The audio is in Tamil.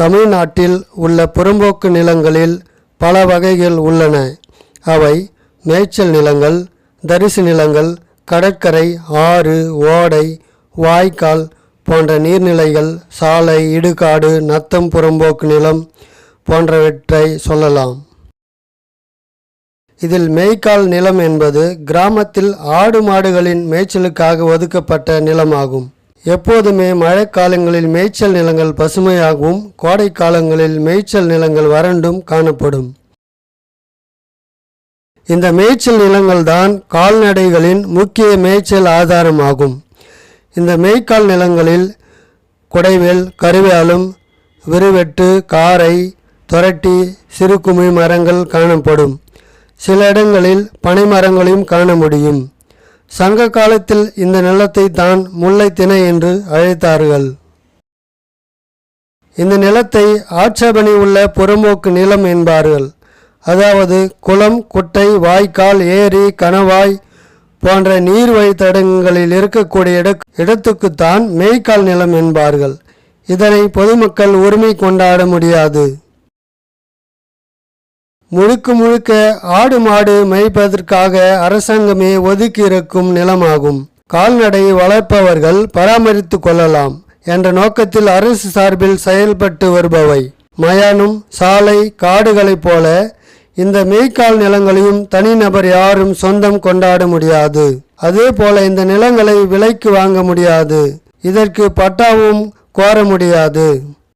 தமிழ்நாட்டில் உள்ள புறம்போக்கு நிலங்களில் பல வகைகள் உள்ளன. அவை மேய்ச்சல் நிலங்கள் தரிசு நிலங்கள் கடற்கரை ஆறு ஓடை வாய்க்கால் போன்ற நீர்நிலைகள் சாலை இடுகாடு நத்தம் புறம்போக்கு நிலம் போன்றவற்றை சொல்லலாம். இதில் மேய்க்கால் நிலம் என்பது கிராமத்தில் ஆடு மாடுகளின் மேய்ச்சலுக்காக ஒதுக்கப்பட்ட நிலமாகும். எப்போதுமே மழைக்காலங்களில் மேய்ச்சல் நிலங்கள் பசுமையாகவும் கோடை காலங்களில் மேய்ச்சல் நிலங்கள் வறண்டும் காணப்படும். இந்த மேய்ச்சல் நிலங்கள் தான் கால்நடைகளின் முக்கிய மேய்ச்சல் ஆதாரமாகும். இந்த மேய்க்கால் நிலங்களில் குடைவேல் கருவேலும் விறுவெட்டு காரை துரட்டி சிறுகுமி மரங்கள் காணப்படும். சில இடங்களில் பனை மரங்களையும் காண முடியும். சங்க காலத்தில் இந்த நிலத்தை தான் முல்லை திணை என்று அழைத்தார்கள். இந்த நிலத்தை ஆட்சேபணி உள்ள புறம்போக்கு நிலம் என்பார்கள். அதாவது குளம் குட்டை வாய்க்கால் ஏரி கணவாய் போன்ற நீர் வழித்தடங்களில் இருக்கக்கூடிய இட இடத்துக்குத்தான் மேய்க்கால் நிலம் என்பார்கள். இதனை பொதுமக்கள் உரிமை கொண்டாட முடியாது. முழுக்க முழுக்க ஆடு மாடு மேய்ப்பதற்காக அரசாங்கமே ஒதுக்கி இருக்கும் நிலமாகும். கால்நடை வளர்ப்பவர்கள் பராமரித்து கொள்ளலாம் என்ற நோக்கத்தில் அரசு சார்பில் செயல்பட்டு வருபவை. மயானம் சாலை காடுகளைப் போல இந்த மெய்க்கால் நிலங்களையும் தனிநபர் யாரும் சொந்தம் கொண்டாட முடியாது. அதே போல இந்த நிலங்களை விலைக்கு வாங்க முடியாது. இதற்கு பட்டாவும் கோர முடியாது.